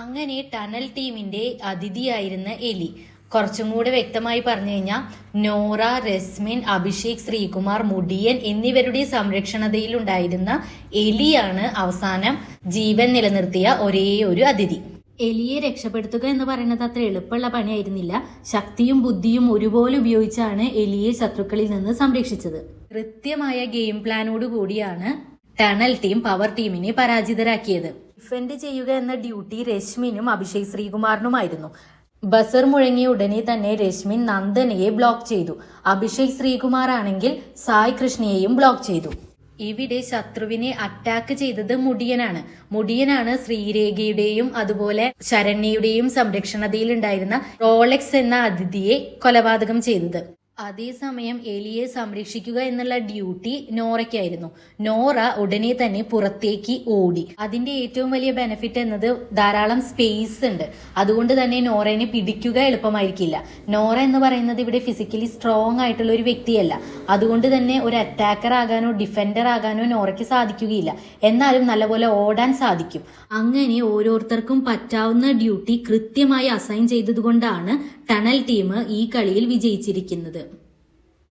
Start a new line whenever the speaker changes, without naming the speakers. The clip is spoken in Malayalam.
അങ്ങനെ ടണൽ ടീമിന്റെ അതിഥിയായിരുന്ന എലി. കുറച്ചും കൂടെ വ്യക്തമായി പറഞ്ഞു കഴിഞ്ഞാൽ നോറ രസ്മിൻ അഭിഷേക് ശ്രീകുമാർ മുടിയൻ എന്നിവരുടെ സംരക്ഷണതയിലുണ്ടായിരുന്ന എലിയാണ് അവസാനം ജീവൻ നിലനിർത്തിയ ഒരേ ഒരു അതിഥി. എലിയെ രക്ഷപ്പെടുത്തുക എന്ന് പറയുന്നത് അത്ര എളുപ്പമുള്ള പണിയായിരുന്നില്ല. ശക്തിയും ബുദ്ധിയും ഒരുപോലെ ഉപയോഗിച്ചാണ് എലിയെ ശത്രുക്കളിൽ നിന്ന് സംരക്ഷിച്ചത്. കൃത്യമായ ഗെയിം പ്ലാനോട് കൂടിയാണ് ടണൽ ടീം പവർ ടീമിനെ പരാജിതരാക്കിയത്. ഡിഫെൻഡ് ചെയ്യുക എന്ന ഡ്യൂട്ടി രശ്മിനും അഭിഷേക് ശ്രീകുമാറിനുമായിരുന്നു. ബസർ മുഴങ്ങിയ ഉടനെ തന്നെ രശ്മിൻ നന്ദനയെ ബ്ലോക്ക് ചെയ്തു. അഭിഷേക് ശ്രീകുമാർ ആണെങ്കിൽ സായ് കൃഷ്ണയെയും ബ്ലോക്ക് ചെയ്തു. ഇവിടെ ശത്രുവിനെ അറ്റാക്ക് ചെയ്തത് മുടിയനാണ്. മുടിയനാണ് ശ്രീരേഖയുടെയും അതുപോലെ ശരണ്യയുടെയും സംരക്ഷണതയിൽ ഉണ്ടായിരുന്ന റോളക്സ് എന്ന അതിഥിയെ കൊലപാതകം ചെയ്തത്. അതേസമയം എലിയെ സംരക്ഷിക്കുക എന്നുള്ള ഡ്യൂട്ടി നോറയ്ക്കായിരുന്നു. നോറ ഉടനെ തന്നെ പുറത്തേക്ക് ഓടി. അതിന്റെ ഏറ്റവും വലിയ ബെനിഫിറ്റ് എന്നത് ധാരാളം സ്പേസ് ഉണ്ട്. അതുകൊണ്ട് തന്നെ നോറയെ പിടിക്കുക എളുപ്പമായിരിക്കില്ല. നോറ എന്ന് പറയുന്നത് ഇവിടെ ഫിസിക്കലി സ്ട്രോങ് ആയിട്ടുള്ള ഒരു വ്യക്തിയല്ല. അതുകൊണ്ട് തന്നെ ഒരു അറ്റാക്കർ ആകാനോ ഡിഫൻഡർ ആകാനോ നോറയ്ക്ക് സാധിക്കുകയില്ല. എന്നാലും നല്ലപോലെ ഓടാൻ സാധിക്കും. അങ്ങനെ ഓരോരുത്തർക്കും പറ്റാവുന്ന ഡ്യൂട്ടി കൃത്യമായി അസൈൻ ചെയ്തതുകൊണ്ടാണ് ടണൽ ടീം ഈ കളിയിൽ വിജയിച്ചിരിക്കുന്നത്.